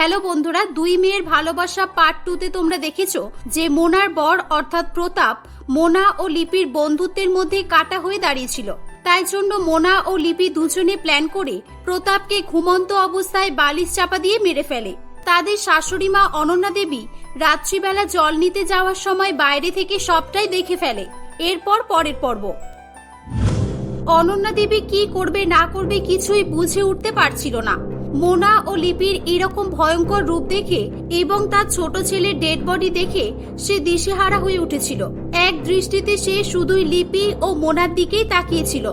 Hello বন্ধুরা, দুই মেয়ের ভালোবাসা পার্ট টুতে তোমরা দেখেছ যে মোনার বর অর্থাৎ প্রতাপ, মোনা ও লিপির বন্ধুত্বের মধ্যে কাটা হয়ে দাঁড়িয়েছিল। তাই জন্য মোনা ও লিপি দুজনে প্ল্যান করে প্রতাপকে ঘুমন্ত অবস্থায় বালিশ চাপা দিয়ে মেরে ফেলে। তাদের শাশুড়ি মা অনন্যা দেবী রাত্রিবেলা জল নিতে যাওয়ার সময় বাইরে থেকে সবটাই দেখে ফেলে। এরপর পরের পর্ব। অনন্যা দেবী কি করবে, না করবে কিছুই বুঝে উঠতে পারছিল না। মোনা ও লিপির এরকম ভয়ঙ্কর রূপ দেখে এবং তার ছোট ছেলের ডেড বডি দেখে সে দিশেহারা হয়ে উঠেছিল। এক দৃষ্টিতে সে শুধুই লিপি ও মোনার দিকেই তাকিয়েছিল।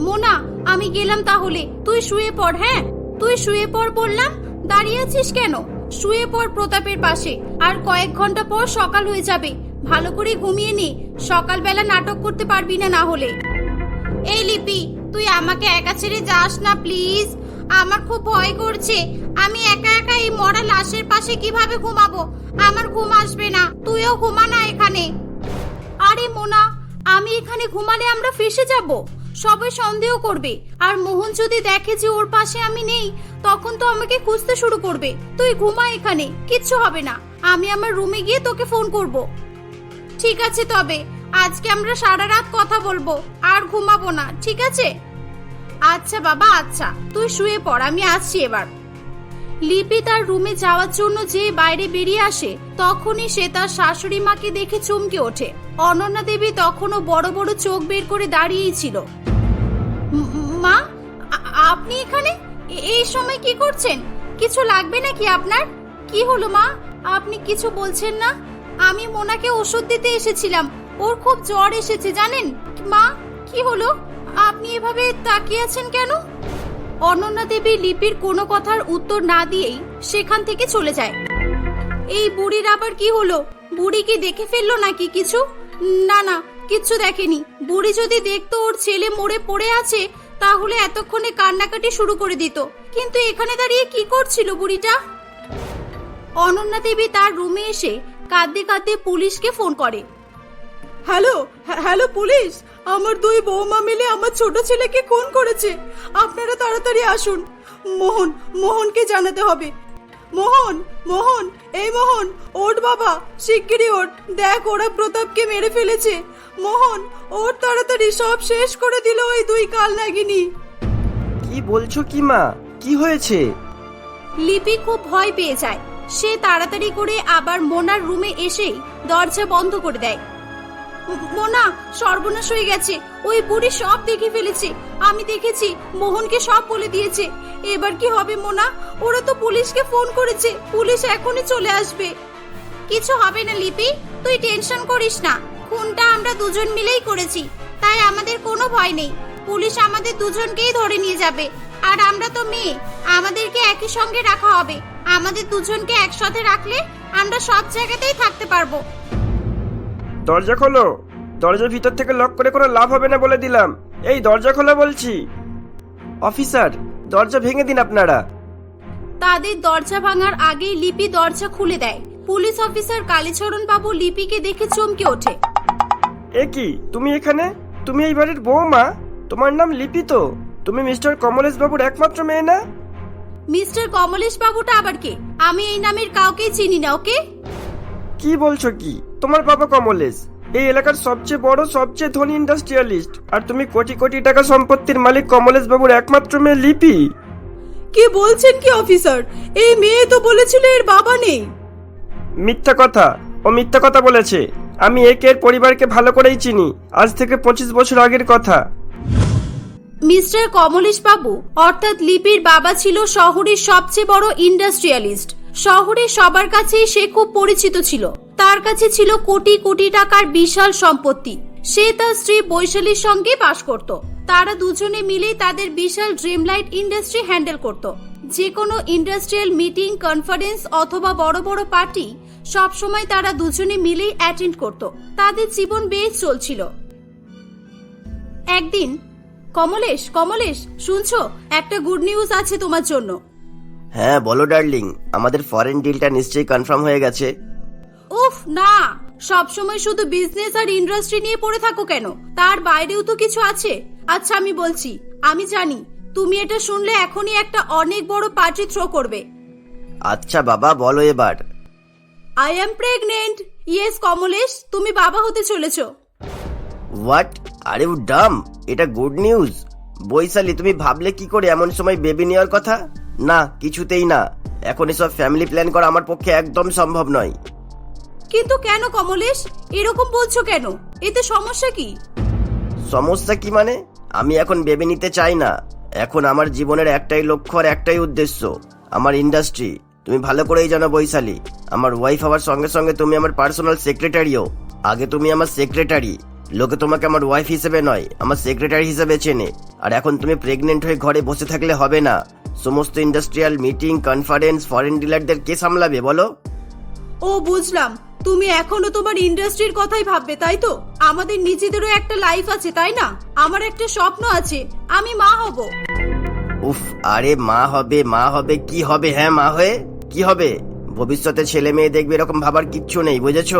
মোনা, আমি গেলাম তাহলে। তুই শুয়ে পড় হ্যাঁ? তুই শুয়ে পড় বললাম? দাঁড়িয়ে আছিস কেন? শুয়ে পড় প্রতাপের পাশে। আর কয়েক ঘণ্টা পর সকাল হয়ে যাবে। ভালো করে ঘুমিয়ে নে। সকালবেলা নাটক করতে পারবি না না হলে। এই লিপি, তুই আমাকে একা ছেড়ে যাস না, প্লিজ। আমার খুব ভয় করছে। আমি একা একা এই মরা লাশের পাশে কীভাবে ঘুমাবো? আমার ঘুম আসবে না। তুইও ঘুমা না এখানে। আরে মোনা, আমি এখানে ঘুমালে আমরা ফেসে যাব। সবাই সন্দেহ করবে। আর মোহন যদি দেখে যে ওর পাশে আমি নেই, তখন তো আমাকে খুঁজতে শুরু করবে। তুই ঘুমা এখানে, কিচ্ছু হবে না। আমি আমার রুমে গিয়ে তোকে ফোন করব। ঠিক আছে তবে, আজকে আমরা সারা রাত কথা বলব। আর ঘুমাবো না, ঠিক আছে? আচ্ছা বাবা আচ্ছা। তুই শুয়ে পড়, আমি আসছি এবার। লিপি তার রুমে যাওয়ার জন্য যে বাইরে বেরিয়ে আসে, তখনই সে তার শাশুড়ি মাকে দেখে চমকে ওঠে। অনন্যা দেবী তখনও বড় বড় চোখ বের করে দাঁড়িয়েই ছিল। মা আপনি এখানে? এই সময় কি করছেন? কিছু লাগবে নাকি আপনার? কি হলো, মা? আপনি কিছু বলছেন না? আমি মোনাকে ওষুধ দিতে এসেছিলাম। ওর খুব জ্বর এসেছে, জানেন? মা, কি হলো? আপনি এভাবে তাকিয়ে আছেন কেন? অনন্যা দেবী লিপির কোনো কথার উত্তর না দিয়েই সেখান থেকে চলে যায়। এই বুড়ির আবার কি হলো? বুড়ি কি দেখে ফেলল নাকি কিছু? না না, কিচ্ছু দেখেনি। বুড়ি যদি দেখতো ওর ছেলে মরে পড়ে আছে, তাহলে এতক্ষণে কান্নাকাটি শুরু করে দিত। কিন্তু এখানে দাঁড়িয়ে কি করছিল বুড়িটা? অনন্যা দেবী তার রুমে এসে কাঁদতে কাঁদতে পুলিশকে ফোন করে। হ্যালো হ্যাঁ- হ্যালো পুলিশ! আমার দুই বৌমা মিলে আমার ছোট ছেলেকে খুন করেছে। আপনারা তাড়াতাড়ি আসুন। মোহন মোহনকে জানাতে হবে। মোহন মোহন এই মোহন ওঠ বাবা শিগগিরই ওট দেখ ওরা প্রতাপকে মেরে ফেলেছে। মোহন ওর তাড়াতাড়ি সব শেষ করে দিল ওই দুই কাল নাগিনী। কি বলছো কি মা? কি হয়েছে? লিপি খুব ভয় পেয়ে যায়। সে তাড়াতাড়ি করে আবার মোনার রুমে এসেই দরজা বন্ধ করে দেয়। মোনা, সর্বনাশ হয়ে গেছে। ওই বুড়ি সব দেখে ফেলেছে। আমি দেখেছি মোহনকে সব বলে দিয়েছে। এবার কি হবে মোনা? ওরা তো পুলিশকে ফোন করেছে। পুলিশ এখনই চলে আসবে। কিছু হবে না, লিপি। তুই টেনশন করিস না। খুনটা আমরা দুজন মিলেই করেছি। তাই আমাদের কোনো ভয় নেই। পুলিশ আমাদের দুজনকেই ধরে নিয়ে যাবে। আর আমরা তো মেয়ে। আমাদেরকে একই সঙ্গে রাখা হবে। আমাদের দুজনকে একসাথে রাখলে আমরা সব জায়গাতেই থাকতে পারব। দরজা খোলো। দরজার ভিতর থেকে লক করে কোনো লাভ হবে না বলে দিলাম। এই দরজা খোলা বলছি। অফিসার দরজা ভেঙে দিন আপনারা। তাদের দরজা ভাঙার আগেই লিপি দরজা খুলে দেয়। পুলিশ অফিসার কালীচরণ বাবু লিপিকে দেখে চমকে ওঠে। এ কি তুমি এখানে? তুমি এই বাড়ির বৌমা তোমার নাম লিপি তো। তুমি মিস্টার কমলেশ বাবুর একমাত্র মেয়ে না? মিস্টার কমলেশ বাবুটা আবার কে? আমি এই নামের কাউকেই চিনি না ওকে? কি বলছো কি? তোমার বাবা কমলেশ এই এলাকার সবচেয়ে বড় সবচেয়ে ধনী ইন্ডাস্ট্রিয়ালিস্ট আর তুমি কোটি কোটি টাকা সম্পত্তির মালিক কমলেশ বাবুর একমাত্র মেয়ে লিপি। কি বলছেন কি অফিসার? এই মেয়ে তো বলেছিল এর বাবা নেই। মিথ্যা কথা। ও মিথ্যা কথা বলেছে। আমি একে এর পরিবারকে ভালো করেই চিনি। আজ থেকে পঁচিশ বছর আগের কথা। মিস্টার কমলেশ বাবু অর্থাৎ লিপির বাবা ছিল শহরের সবচেয়ে বড় ইন্ডাস্ট্রিয়ালিস্ট শহরে সবার কাছেই সে খুব পরিচিত ছিল। তার কাছে ছিল কোটি কোটি টাকার বিশাল সম্পত্তি। সে তার স্ত্রী বৈশালীর সঙ্গে বাস করত। তারা দুজনে মিলেই তাদের বিশাল ড্রিমলাইট ইন্ডাস্ট্রি হ্যান্ডেল করত। যে কোনো ইন্ডাস্ট্রিয়াল মিটিং কনফারেন্স অথবা বড় বড় পার্টি সব সময় তারা দুজনে মিলেই অ্যাটেন্ড করত। তাদের জীবন বেশ চলছিল। একদিন, কমলেশ কমলেশ, শুনছো? একটা গুড নিউজ আছে তোমার জন্য। হ্যাঁ বলো ডার্লিং। আমাদের ফরেন ডিলটা নিশ্চয়ই কনফার্ম হয়ে গেছে। উফ না। সব সময় শুধু বিজনেস আর ইন্ডাস্ট্রি নিয়ে পড়ে থাকো কেন? তার বাইরেও তো কিছু আছে। আচ্ছা আমি বলছি আমি জানি তুমি এটা শুনলে এখনই একটা অনেক বড় পার্টি থ্রো করবে। আচ্ছা বাবা বলো এবার। I am pregnant yes Kamlesh তুমি বাবা হতে চলেছো। হোয়াট আরে উ ডাম এটা গুড নিউজ বৈশালী তুমি ভাবলে কি করে এমন সময় বেবি নেওয়ার কথা? না কিছুতেই না। এখন এসব ফ্যামিলি প্ল্যান করা আমার পক্ষে একদম সম্ভব নয়। কিন্তু কেন কমলেশ? এরকম বলছো কেন? এতে সমস্যা কি? সমস্যা কি মানে? আমি এখন ভেবে নিতে চাই না। এখন আমার জীবনের একটাই লক্ষ্য আর একটাই উদ্দেশ্য। আমার ইন্ডাস্ট্রি তুমি ভালো করেই জানো বৈশালী। আমার ওয়াইফ হওয়ার সঙ্গে সঙ্গে তুমি আমার পার্সোনাল সেক্রেটারিও আগে তুমি আমার সেক্রেটারি লোকে তোমাকে আমার ওয়াইফ হিসেবে নয় আমার সেক্রেটারি হিসেবে চেনে। আর এখন তুমি প্রেগনেন্ট হয়ে ঘরে বসে থাকলে হবে না। সমস্ত ইন্ডাস্ট্রিয়াল মিটিং কনফারেন্স ফরেন ডিলারদের কে সামলাবে বলো? ও বুঝলাম। তুমি এখনও তোমার ইন্ডাস্ট্রির কথাই ভাববে তাই তো? আমাদের নিজেদেরও একটা লাইফ আছে তাই না? আমার একটা স্বপ্ন আছে আমি মা হব। উফ আরে মা হবে মা হবে কি হবে হ্যাঁ মা হয়ে? কি হবে? ভবিষ্যতে ছেলে মেয়ে দেখবে এরকম ভাবার কিচ্ছু নেই বুঝেছ?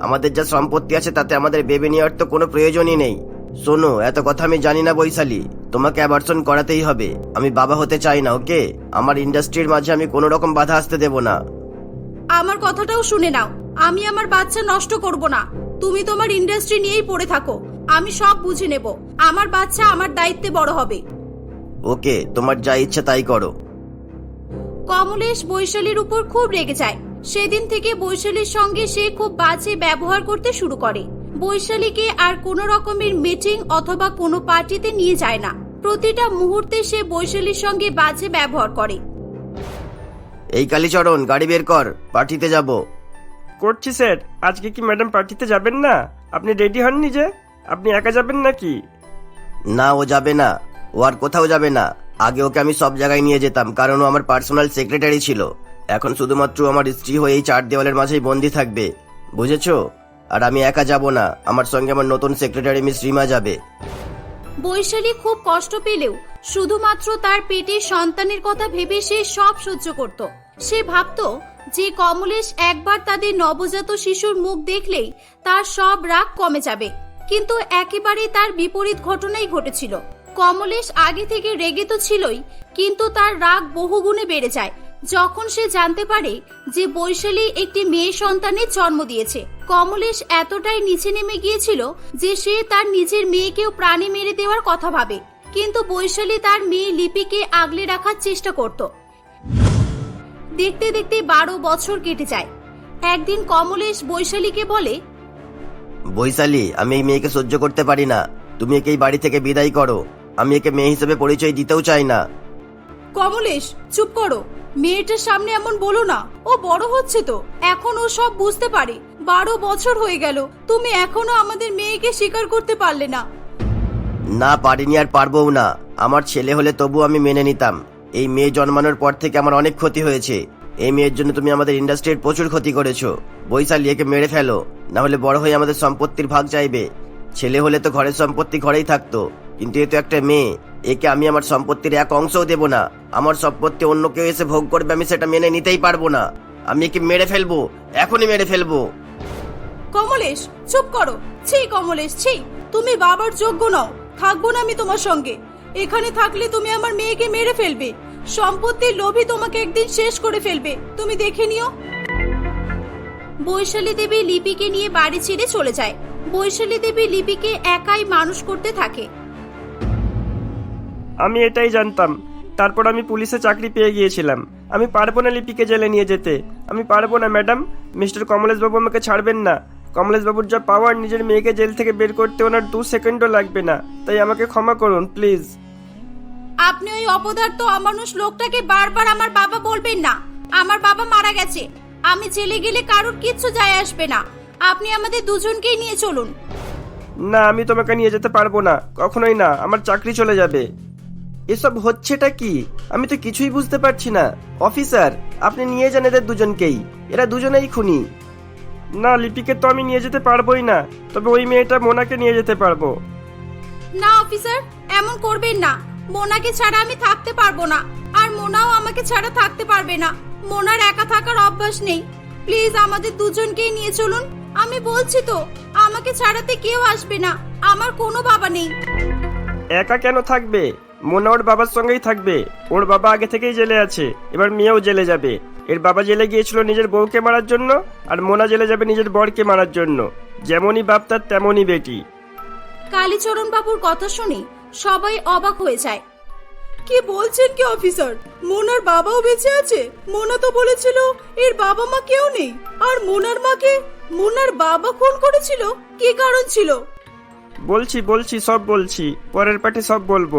আমাদের যা সম্পত্তি আছে তাতে আমাদের বেবি নেওয়ার তো কোনো প্রয়োজনই নেই। শোনো এত কথা আমি জানি না বৈশালী। তোমাকে অ্যাবার্সন করাতেই হবে। আমি বাবা হতে চাই না ওকে আমার ইন্ডাস্ট্রির মাঝে আমি কোনো রকম বাধা আসতে দেব না। আমার কথাটাও শুনে নাও। আমি আমার বাচ্চা নষ্ট করব না। তুমি তোমার ইন্ডাস্ট্রি নিয়েই পড়ে থাকো। আমি সব বুঝে নেব। আমার বাচ্চা আমার দায়িত্বে বড় হবে। ওকে তোমার যা ইচ্ছা তাই করো। কমলেশ বৈশালীর উপর খুব রেগে যায়। সেদিন থেকে বৈশালীর সঙ্গে সে খুব বাজে ব্যবহার করতে শুরু করে। বৈশালীকে আর কোনো রকমের মিটিং অথবা কোনো পার্টিতে নিয়ে যায় না। প্রতিটা মুহূর্তে সে বৈশালীর সঙ্গে বাজে ব্যবহার করে। এই কালীচরণ গাড়ি বের কর পার্টিতে যাব। করছি স্যার। আজকে কি ম্যাডাম পার্টিতে যাবেন না? আপনি রেডি হননি যে? আপনি একা যাবেন নাকি? না ও যাবে না। ও আর কোথাও যাবে না। আগে ওকে আমি সব জায়গায় নিয়ে যেতাম কারণ ও আমার পার্সোনাল সেক্রেটারি ছিল। এখন শুধুমাত্র আমার স্ত্রী হয়ে এই চার দেওয়ালের মাঝেই বন্দি থাকবে। বুঝেছ? আর আমি একা যাব না। আমার সঙ্গে আমার নতুন সেক্রেটারি মিস রিমা যাবে। বৈশালী খুব কষ্ট পেলেও শুধুমাত্র তার পেটের সন্তানের কথা ভেবে সে সব সহ্য করত। সে ভাবত যে কমলেশ একবার তাদের নবজাত শিশুর মুখ দেখলেই তার সব রাগ কমে যাবে। কিন্তু একেবারেই তার বিপরীত ঘটনাই ঘটেছিল। কমলেশ আগে থেকে রেগে তো ছিলই, কিন্তু তার রাগ বহুগুণে বেড়ে যায়। যখন সে জানতে পারে যে বৈশালী একটি মেয়ে সন্তানের জন্ম দিয়েছে, কমলেশ এতটাই নিচে নেমে গিয়েছিল যে সে তার নিজের মেয়েকেও প্রাণে মেরে দেওয়ার কথা ভাবে। কিন্তু বৈশালী তার মেয়ে লিপিকে আগলে রাখার চেষ্টা করত। দেখতে দেখতে বারো বছর কেটে যায়। একদিন কমলেশ বৈশালীকে বলে বৈশালী আমি এই মেয়েকে সহ্য করতে পারি না। তুমি একে এই বাড়ি থেকে বিদায় করো। আমি একে মেয়ে হিসেবে পরিচয় দিতেও চাই না। কমলেশ চুপ করো। মেয়েটার সামনে এমন বলো না। ও বড় হচ্ছে তো। এখন ও সব বুঝতে পারে। বারো বছর হয়ে গেল। তুমি এখনও আমাদের মেয়েকে স্বীকার করতে পারলে না। না পারিনি আর পারবও না। আমার ছেলে হলে তবু আমি মেনে নিতাম। এই মেয়ে জন্মানোর পর থেকে আমার অনেক ক্ষতি হয়েছে। এই মেয়ের জন্য তুমি আমাদের ইন্ডাস্ট্রির প্রচুর ক্ষতি করেছ। বৈশালী একে মেরে ফেলো। না হলে বড় হয়ে আমাদের সম্পত্তির ভাগ চাইবে। ছেলে হলে তো ঘরের সম্পত্তি ঘরেই থাকতো। কিন্তু এ তো একটা মেয়ে। একে আমি আমার সম্পত্তির এক অংশও দেব না। আমার সম্পত্তি অন্য কেউ এসে ভোগ করবে, আমি সেটা মেনে নিতেই পারব না। আমি একে মেরে ফেলব। এখনই মেরে ফেলব। কমলেশ, চুপ করো। ছি, কমলেশ, ছি। তুমি বাবার যোগ্য নও। থাকব না আমি তোমার সঙ্গে। এখানে থাকলে তুমি আমার মেয়েকে মেরে ফেলবে। সম্পত্তির লোভী তোমাকে একদিন শেষ করে ফেলবে। তুমি দেখে নিও। বৈশালী দেবী লিপিকে নিয়ে বাড়ি ছেড়ে চলে যায়। বৈশালী দেবী লিপিকে একাই মানুষ করতে থাকে। আমি এটাই জানতাম। তারপর আমি পুলিশে চাকরি পেয়ে গিয়েছিলাম। আমি পারব না লিপিকে জেলে নিয়ে যেতে। আমি পারব না, ম্যাডাম। মিস্টার কমলেশবাবু আমাকে ছাড়বেন না। কমলেশবাবুর যা পাওয়ার, নিজের মেয়েকে জেল থেকে বের করতে ওনার দু সেকেন্ডও লাগবে না। তাই আমাকে ক্ষমা করুন, প্লিজ। আপনি ওই অপদার্থ অমানুষ লোকটাকে বারবার আমার বাবা বলবেন না। আমার বাবা মারা গেছে। আমি জেলে গেলে কারোর কিচ্ছু যায় আসবে না। আপনি আমাদের দুজনকেই নিয়ে চলুন। না আমি তোমাকে নিয়ে যেতে পারব না। কখনোই না। আমার চাকরি চলে যাবে। এসব হচ্ছেটা কি? আমি তো কিছুই বুঝতে পারছি না। অফিসার আপনি নিয়ে যান এদের দুজনকেই। এরা দুজনেই খুনি। না লিপিকে তো আমি নিয়ে যেতে পারবোই না। তবে ওই মেয়েটা মোনাকে নিয়ে যেতে পারব। না অফিসার এমন করবেন না। মোনাকে ছাড়া আমি থাকতে পারব না। আর মোনাও আমাকে ছাড়া থাকতে পারবে না। মোনার একা থাকার অভ্যাস নেই। প্লিজ আমাদের দুজনকেই নিয়ে চলুন। আমি বলছি তো আমাকে ছাড়াতে কেউ আসবে না। আমার কোনো বাবা নেই। একা কেন থাকবে? মোনা ওর বাবার সঙ্গেই থাকবে। ওর বাবা আগে থেকেই জেলে আছে। এবার মেয়েও জেলে যাবে। এর বাবা জেলে গিয়েছিল নিজের বউকে মারার জন্য আর মোনা জেলে যাবে নিজের বরকে মারার জন্য। যেমনই বাপ তার তেমনই বেটি। কালীচরণ বাবুর কথা শুনে সবাই অবাক হয়ে যায়। কি বলছেন কি অফিসার? মোনার বাবাও বেঁচে আছে? মোনা তো বলেছিল এর বাবা মা কেউ নেই। আর মোনার মাকে? মোনার বাবা খুন করেছিল? কি কারণ ছিল? বলছি বলছি সব বলছি। পরের পার্টি সব বলব।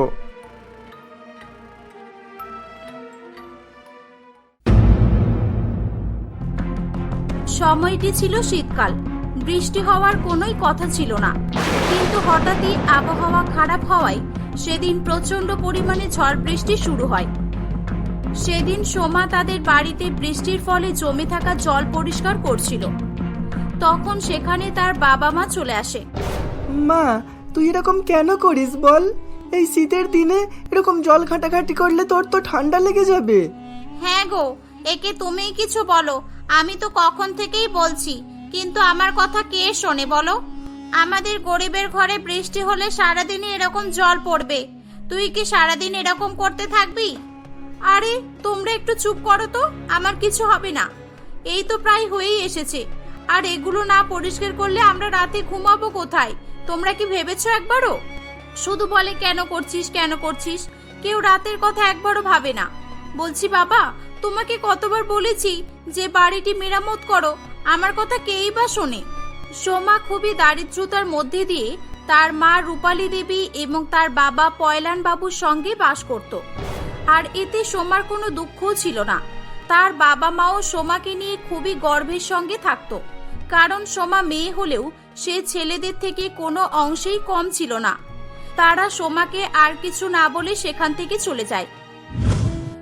সময়টি ছিল শীতকাল। বৃষ্টি হওয়ার কোনোই কথা ছিল না। কিন্তু হঠাৎই আবহাওয়া খারাপ হওয়ায় সেদিন প্রচণ্ড পরিমাণে ঝড় বৃষ্টি শুরু হয়। সেদিন সোমা তাদের বাড়িতে বৃষ্টির ফলে জমে থাকা জল পরিষ্কার করছিল। তখন সেখানে তার বাবা মা চলে আসে। মা তুই এরকম কেন করিস বল? এই শীতের দিনে এরকম জল ঘাটাঘাটি করলে তোর তো ঠান্ডা লেগে যাবে। হ্যাঁ গো একে তুমিই কিছু বলো। আমি তো কখন থেকেই বলছি কিন্তু আমার কথা কে শোনে বলো? আমাদের গরিবের ঘরে বৃষ্টি হলে সারাদিনই এরকম জল পড়বে। তুই কি সারাদিন এরকম করতে থাকবি? আরে, তোমরা একটু চুপ করো তো, আমার কিছু হবে না। এই তো প্রায় হয়েই এসেছে। আর এগুলো না পরিষ্কার করলে আমরা রাতে ঘুমাবো কোথায়? তোমরা কি ভেবেছো একবারও? শুধু বলে কেন করছিস কেন করছিস? কেউ রাতের কথা একবারও ভাবে না। বলছি, বাবা, তোমাকে কতবার বলেছি যে বাড়িটি মেরামত করো। আমার কথা কেই বা শোনে? সোমা খুবই দারিদ্রতার মধ্যে দিয়ে তার মা রূপালী দেবী এবং তার বাবা পয়লান বাবুর সঙ্গে বাস করত। আর এতে সোমার কোনো দুঃখও ছিল না। তার বাবা মাও সোমাকে নিয়ে খুবই গর্বের সঙ্গে থাকতো। কারণ সোমা মেয়ে হলেও সে ছেলেদের থেকে কোনো অংশেই কম ছিল না। তারা সোমাকে আর কিছু না বলে সেখান থেকে চলে যায়।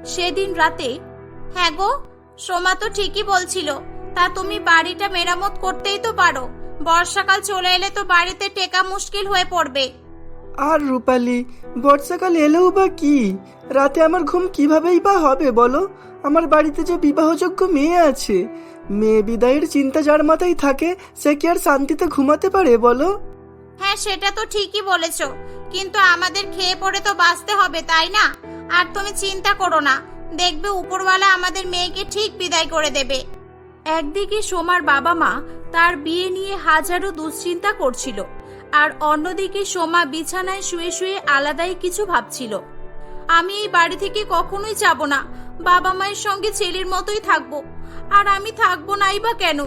সেদিন রাতে হ্যাঁ গো, সোমা তো ঠিকই বলছিল। তা তুমি বাড়িটা মেরামত করতেই তো পারো। বর্ষাকাল চলে এলে তো বাড়িতে টেকা মুশকিল হয়ে পড়বে। আর রূপালি বর্ষাকাল এলেও বা কি? রাতে আমার ঘুম কিভাবেই বা হবে বলো? আমার বাড়িতে যে বিবাহযোগ্য মেয়ে আছে মেয়ে বিদায়ের চিন্তা যার মাথায় থাকে সে কি আর শান্তিতে ঘুমাতে পারে বলো? হ্যাঁ সেটা তো ঠিকই বলেছ কিন্তু আমাদের খেয়ে পড়ে তো বাঁচতে হবে তাই না? আর তুমি চিন্তা করো না দেখবে উপরওয়ালা আমাদের মেয়েকে ঠিক বিদায় করে দেবে। একদিকে সোমার বাবা মা তার বিয়ে নিয়ে হাজারো দুশ্চিন্তা করছিল, আর অন্যদিকে সোমা বিছানায় শুয়ে শুয়ে আলাদাই কিছু ভাবছিল। আমি এই বাড়ি থেকে কখনোই যাব না, বাবা মায়ের সঙ্গে ছেলের মতোই থাকব, আর আমি থাকব নাই বা কেন?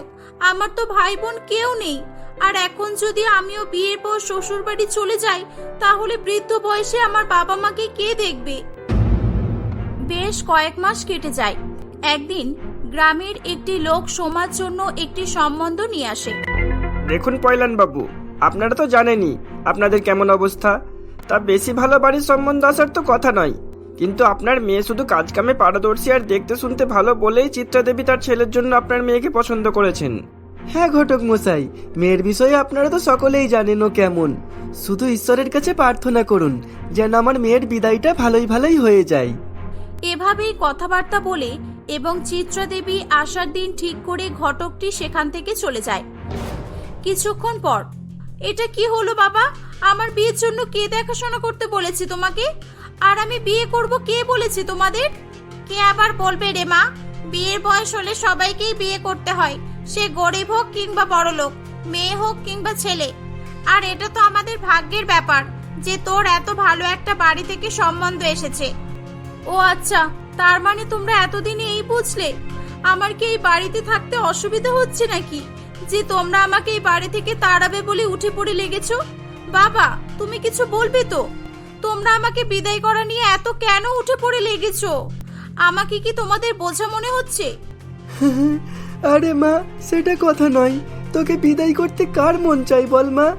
আমার তো ভাই বোন কেউ নেই, আর এখন যদি আমিও বিয়ের পর শ্বশুর বাড়ি চলে যাই, তাহলে বৃদ্ধ বয়সে আমার বাবা মাকে কে দেখবে? বেশ কয়েক মাস কেটে যায়। একদিন গ্রামের একটি লোক সোমার জন্য একটি সম্বন্ধ নিয়ে আসে। দেখুন পয়লান বাবু আপনারা তো জানেনই আপনাদের কেমন অবস্থা। তা বেশি ভালো বাড়ির সম্বন্ধ আসার তো কথা নয়। কিন্তু আপনার মেয়ে শুধু কাজকামে পারদর্শী আর দেখতে শুনতে ভালো বলেই চিত্রা দেবী তার ছেলের জন্য আপনার মেয়েকে পছন্দ করেছেন। হ্যাঁ ঘটক মশাই মেয়ের বিষয়ে আপনারা তো সকলেই জানেন ও কেমন। শুধু ঈশ্বরের কাছে প্রার্থনা করুন যেন আমার মেয়ের বিদায়টা ভালোই ভালোই হয়ে যায়। এভাবেই কথাবার্তা বলে এবং চিত্রা দেবী আসার দিন ঠিক করে ঘটকটি সেখান থেকে চলে যায়। কিছুক্ষণ পর, এটা কি হলো বাবা? আমার বিয়ের জন্য কে দেখাশোনা করতে বলেছে তোমাকে? আর আমি বিয়ে করব কে বলেছে তোমাদের? কে আবার বলবে রে মা? বিয়ের বয়স হলে সবাইকেই বিয়ে করতে হয়। সে গরিব হোক কিংবা বড়লোক মেয়ে হোক কিংবা ছেলে। আর এটা তো আমাদের ভাগ্যের ব্যাপার যে তোর এত ভালো একটা বাড়ি থেকে সম্বন্ধ এসেছে। ও আচ্ছা তার মানে তোমরা এতদিনে এই বুঝলে? আমার কি এই বাড়িতে থাকতে অসুবিধা হচ্ছে নাকি? যে তোমরা আমাকে এই বাড়ি থেকে তাড়াবে বলে উঠে পড়ে লেগেছো? বাবা, তুমি কিছু বলবে তো? তোমরা আমাকে বিদায় করা নিয়ে এত কেন উঠে পড়ে লেগেছো? আমাকে কি তোমাদের বোঝা মনে হচ্ছে? আরে মা, সেটা কথা নয়। তোকে বিদায় করতে কার মন চাই বল মা?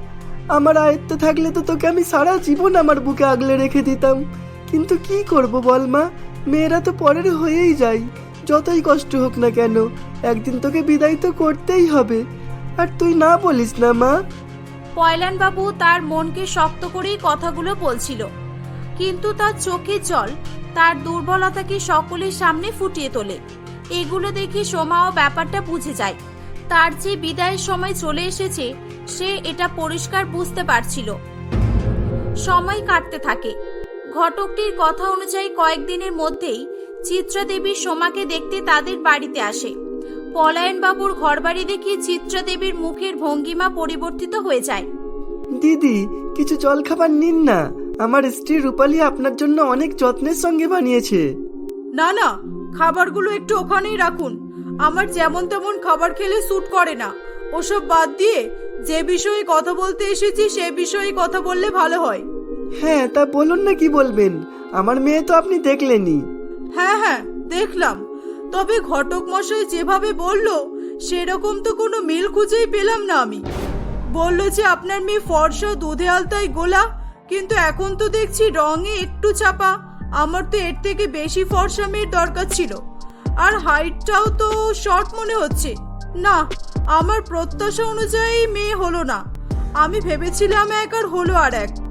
আমার আয়ত্তে থাকলে তো তোকে আমি সারা জীবন আমার বুকে আগলে রেখে দিতাম। কিন্তু কি করব বল মা? মেয়েরা তো পরের হয়েই যায়। যতই কষ্ট হোক না কেন, একদিন তোকে বিদায় তো করতেই হবে। আর তুই না বলিস না, মা। পয়লান বাবু তার মনকে শক্ত করেই কথাগুলো বলছিল। কিন্তু তার চোখের জল, তার দুর্বলতাকে সকলের সামনে ফুটিয়ে তোলে। এগুলো দেখে সোমাও ব্যাপারটা বুঝে যায়। তার যে বিদায়ের সময় চলে এসেছে, সে এটা পরিষ্কার বুঝতে পারছিল। সময় কাটতে থাকে। ঘটকটির কথা অনুযায়ী কয়েকদিনের মধ্যেই চিত্রা দেবী সোমাকে দেখতে তাদের বাড়িতে আসে। পলায়নবাবুর ঘরবাড়ি দেখে চিত্রা দেবীর মুখের ভঙ্গিমা পরিবর্তিত হয়ে যায়। দিদি কিছু জল খাবার নিন না। আমার স্ত্রী রূপালি আপনার জন্য অনেক যত্নের সঙ্গে বানিয়েছে। না না খাবারগুলো একটু ওখানেই রাখুন। আমার যেমন তেমন খাবার খেলে স্যুট করে না। ওসব বাদ দিয়ে যে বিষয়ে কথা বলতে এসেছি সে বিষয়ে কথা বললে ভালো হয়। হ্যাঁ তা বলুন না কি বলবেন? আমার মেয়ে তো আপনি দেখলেনই। হ্যাঁ হ্যাঁ দেখলাম। তবে ঘটক মশাই যেভাবে বলল, সেরকম তো কোনো মিল খুঁজেই পেলাম না আমি। বলল যে আপনার মেয়ে ফর্সা, দুধে আলতায় গোলা, কিন্তু এখন তো দেখছি রঙে একটু চাপা। আমার তো এর থেকে বেশি ফর্সা মেয়ের দরকার ছিল। আর হাইটটাও তো শর্ট মনে হচ্ছে। না, আমার প্রত্যাশা অনুযায়ী মেয়ে হলো না। আমি ভেবেছিলাম এক আর হলো আর এক।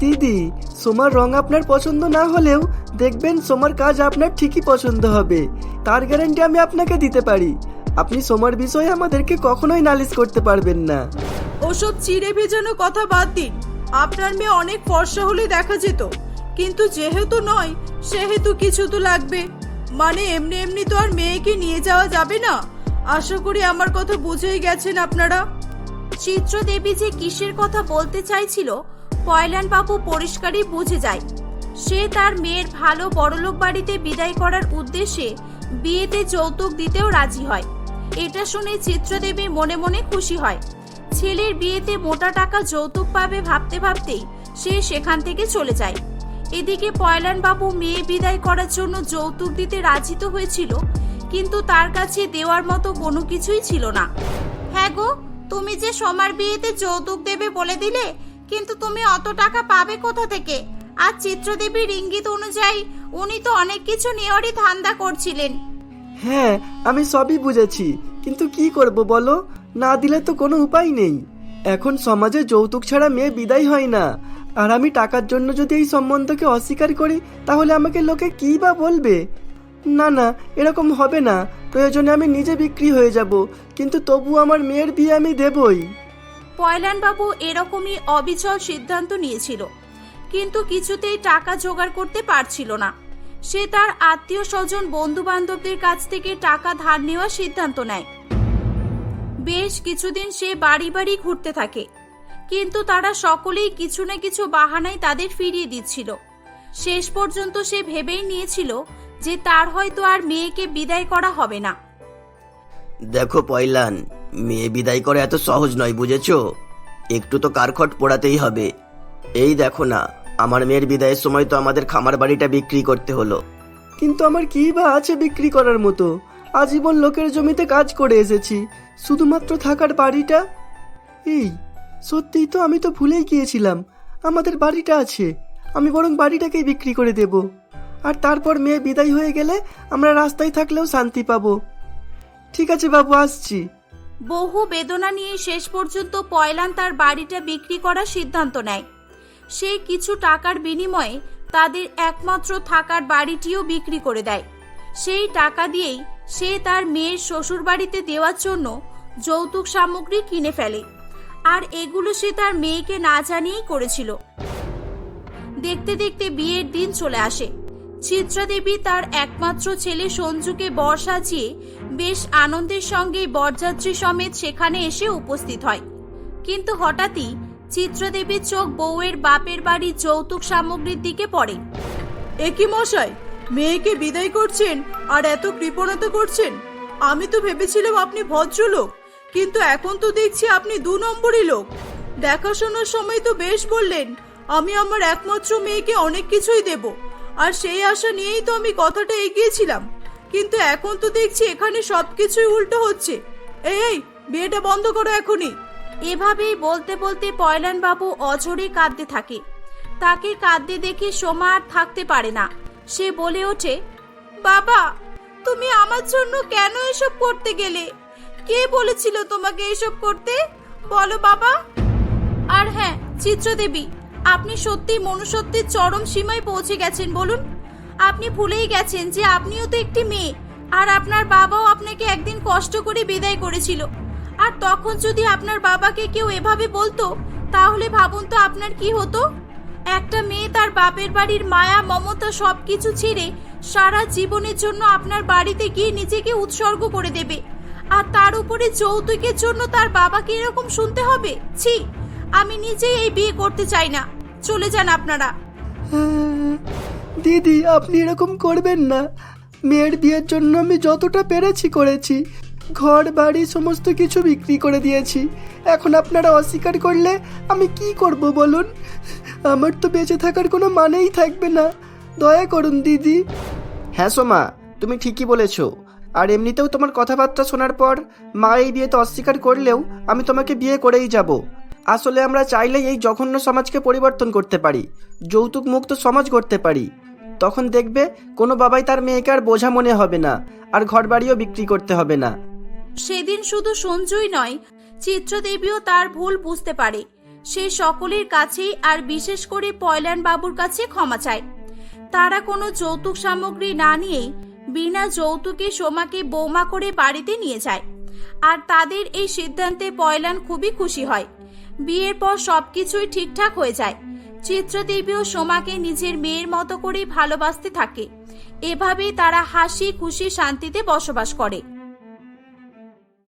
দিদি সোমার রং আপনার পছন্দ না হলেও দেখবেন সোমার কাজ আপনার ঠিকই পছন্দ হবে। তার গ্যারান্টি আমি আপনাকে দিতে পারি। আপনি সোমার বিষয়ে আমাদেরকে কখনোই নালিশ করতে পারবেন না। ওসব চিড়ে ভেজানো কথা বাদ দিন। আপনার মেয়ে অনেক ফর্সা হলে দেখা যেত। কিন্তু যেহেতু নয় সেহেতু কিছু তো লাগবে। মানে এমনি এমনি তো আর মেয়েকে নিয়ে যাওয়া যাবে না। আশা করি আমার কথা বুঝেই গেছেন আপনারা। চিত্র দেবী যে কিসের কথা বলতে চাইছিল পয়লান বাবু পরিষ্কারই বুঝে যায়। সে তার মেয়ের ভালো বড়লোক বাড়িতে বিদায় করার উদ্দেশ্যে বিয়েতে যৌতুক দিতেও রাজি হয়। এটা শুনে চিত্রদেবী মনে মনে খুশি হয়। ছেলের বিয়েতে মোটা টাকা যৌতুক পাবে ভাবতে ভাবতেই সে সেখান থেকে চলে যায়। এদিকে পয়লান বাবু মেয়ে বিদায় করার জন্য যৌতুক দিতে রাজি তো হয়েছিল, কিন্তু তার কাছে দেওয়ার মতো কোনো কিছুই ছিল না। হ্যাঁ গো, তুমি যে সোমার বিয়েতে যৌতুক দেবে বলে দিলে কিন্তু তুমি অত টাকা পাবে কোথা থেকে? আর চিত্রদেবীর ইঙ্গিত অনুযায়ী, উনি তো অনেক কিছু নেওয়ারই ধান্দা করছিলেন। হ্যাঁ আমি সবই বুঝেছি। কিন্তু কি করব বলো? না দিলে তো কোনো উপায় নেই। এখন সমাজে যৌতুক ছাড়া মেয়ে বিদায় হয় না। আর আমি টাকার জন্য যদি এই সম্বন্ধকে অস্বীকার করি, তাহলে আমাকে লোকে কী বা বলবে? না না, এরকম হবে না। প্রয়োজনে আমি নিজে বিক্রি হয়ে যাব। কিন্তু তবু আমার মেয়ের বিয়ে আমি দেবই। পয়লানবাবু এরকমই অবিচল সিদ্ধান্ত নিয়েছিল। কিন্তু কিছুতেই টাকা জোগাড় করতে পারছিল না। সে তার আত্মীয় স্বজন বন্ধু বান্ধবদের কাছ থেকে টাকা ধার নেওয়ার সিদ্ধান্ত নেয়। বেশ কিছুদিন সে বাড়ি বাড়ি ঘুরতে থাকে। কিন্তু তারা সকলেই কিছু না কিছু বাহানায় তাদের ফিরিয়ে দিচ্ছিল। শেষ পর্যন্ত সে ভেবেই নিয়েছিল যে তার হয়তো আর মেয়েকে বিদায় করা হবে না। দেখো পয়লান, মেয়ে বিদায় করে এত সহজ নয়, বুঝেছ? একটু তো কারখট পোড়াতেই হবে। এই দেখো না, আমার মেয়ের বিদায়ের সময় তো আমাদের খামার বাড়িটা বিক্রি করতে হলো। কিন্তু আমার কি বা আছে বিক্রি করার মতো? আজীবন লোকের জমিতে কাজ করে এসেছি, শুধুমাত্র থাকার বাড়িটা? এই, সত্যিই তো আমি তো ভুলেই গিয়েছিলাম, আমাদের বাড়িটা আছে, আমি বরং বাড়িটাকেই বিক্রি করে দেব। আর তারপর মেয়ে বিদায় হয়ে গেলে আমরা রাস্তায় থাকলেও শান্তি পাবো। ঠিক আছে বাবু, আসছি। বহু বেদনা নিয়ে শেষ পর্যন্ত পয়লান তার বাড়িটা বিক্রি করার সিদ্ধান্ত নেয়। সেই কিছু টাকার বিনিময়ে তাদের একমাত্র থাকার বাড়িটিও বিক্রি করে দেয়। সেই টাকা দিয়েই সে তার মেয়ের শ্বশুর বাড়িতে দেওয়ার জন্য যৌতুক সামগ্রী কিনে ফেলে। আর এগুলো সে তার মেয়েকে না জানিয়েই করেছিল। দেখতে দেখতে বিয়ের দিন চলে আসে। চিত্রা দেবী তার একমাত্র ছেলে সঞ্জুকে বর সাজিয়ে বেশ আনন্দের সঙ্গে বরযাত্রী সমেত সেখানে এসে উপস্থিত হয়। কিন্তু হঠাৎই চিত্রদেবীর চোখ বউয়ের বাপের বাড়ির যৌতুক সামগ্রীর দিকে পড়ে। একই মশাই, মেয়েকে বিদায় করছেন আর এত কৃপণতা করছেন? আমি তো ভেবেছিলাম আপনি ভদ্রলোক, কিন্তু এখন তো দেখছি আপনি দু নম্বরই লোক। দেখাশোনার সময় তো বেশ বললেন, আমি আমার একমাত্র মেয়েকে অনেক কিছুই দেব। আর সেই আশা নিয়েই তো আমি কথাটা এগিয়েছিলাম। কিন্তু এখন তো দেখছি এখানে সবকিছুই উল্টো হচ্ছে। এই এই বিয়েটা বন্ধ করো এখনই। এভাবেই বলতে বলতে পয়লান বাবু অঝরে কাঁদতে থাকে। তাকে কাঁদতে দেখে সোমা আর থাকতে পারে না। সে বলে ওঠে বাবা তুমি আমার জন্য কেন এসব করতে গেলে? কে বলেছিল তোমাকে এসব করতে? বলো বাবা। আর হ্যাঁ চিত্রদেবী আপনি সত্যি মনুষ্যত্বের চরম সীমায় পৌঁছে গেছেন বলুন। আপনি ভুলেই গেছেন যে আপনিও তো একটি মেয়ে, আর আপনার বাবাও আপনাকে একদিন কষ্ট করে বিদায় করেছিল। আর তখন যদি আপনার বাবাকে কেউ এভাবে বলতো, তাহলে ভাবুন তো আপনার কি হতো। একটা মেয়ে তার বাপের বাড়ির মায়া, মমতা সবকিছু ছেড়ে সারা জীবনের জন্য আপনার বাড়িতে গিয়ে নিজেকে উৎসর্গ করে দেবে। আর তার উপরে যৌতুকের জন্য তার বাবাকে এরকম শুনতে হবে? ছি! আমি নিজেই এই বিয়ে করতে চাই না। চলে যান আপনারা। হ্যাঁ, দিদি আপনি এরকম করবেন না। মেয়ের বিয়ের জন্য আমি যতটা পেরেছি করেছি। ঘর বাড়ি সমস্ত কিছু বিক্রি করে দিয়েছি। এখন আপনারা অস্বীকার করলে আমি কি করব বলুন? আমার তো বেঁচে থাকার কোনো মানেই থাকবে না। দয়া করুন দিদি। হ্যাঁ সোমা তুমি ঠিকই বলেছ। আর এমনিতেও তোমার কথাবার্তা শোনার পর মা এই বিয়েতে অস্বীকার করলেও আমি তোমাকে বিয়ে করেই যাব। আসলে আমরা চাইলেই এই জঘন্য সমাজকে পরিবর্তন করতে পারি যৌতুক মুক্ত সমাজ করতে পারি। তখন দেখবে কোনো বাবাই তার মেয়েকে আর বোঝা মনে হবে না, আর ঘর বাড়িও বিক্রি করতে হবে না। সেদিন শুধু সঞ্জুই নয়, চিত্রদেবীও তার ভুল বুঝতে পারে। সে সকলের কাছেই আর বিশেষ করে পয়লান বাবুর কাছে ক্ষমা চায়। তারা কোনো যৌতুক সামগ্রী না নিয়েই বিনা যৌতুকে সোমাকে বৌমা করে বাড়িতে নিয়ে যায়। আর তাদের এই সিদ্ধান্তে পয়লান খুবই খুশি হয়। বিয়ের পর সবকিছুই ঠিকঠাক হয়ে যায়। চিত্রদেবীও সোমাকে নিজের মেয়ের মতো করেই ভালোবাসতে থাকে। এভাবেই তারা হাসি, খুশি, শান্তিতে বসবাস করে।